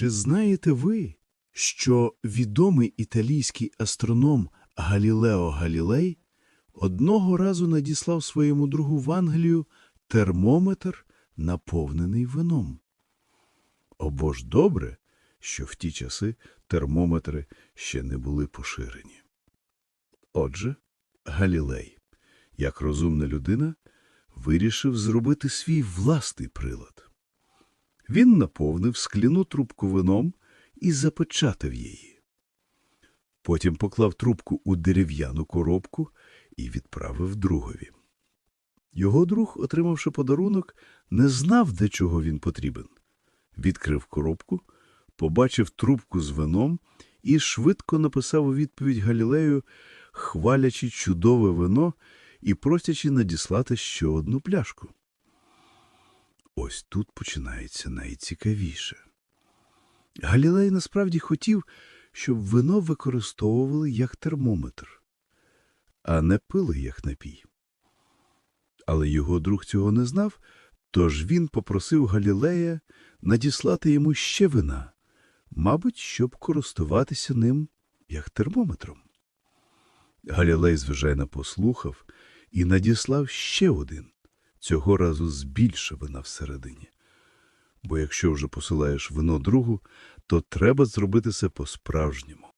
Чи знаєте ви, що відомий італійський астроном Галілео Галілей одного разу надіслав своєму другу в Англію термометр, наповнений вином? Обо ж добре, що в ті часи термометри ще не були поширені. Отже, Галілей, як розумна людина, вирішив зробити свій власний прилад. Він наповнив скляну трубку вином і запечатав її. Потім поклав трубку у дерев'яну коробку і відправив другові. Його друг, отримавши подарунок, не знав, для чого він потрібен. Відкрив коробку, побачив трубку з вином і швидко написав у відповідь Галілею, хвалячи чудове вино і просячи надіслати ще одну пляшку. Ось тут починається найцікавіше. Галілей насправді хотів, щоб вино використовували як термометр, а не пили як напій. Але його друг цього не знав, тож він попросив Галілея надіслати йому ще вина, мабуть, щоб користуватися ним як термометром. Галілей, звичайно, послухав і надіслав ще один, цього разу збільше більше вина всередині. Бо якщо вже посилаєш вино другу, то треба зробити це по-справжньому.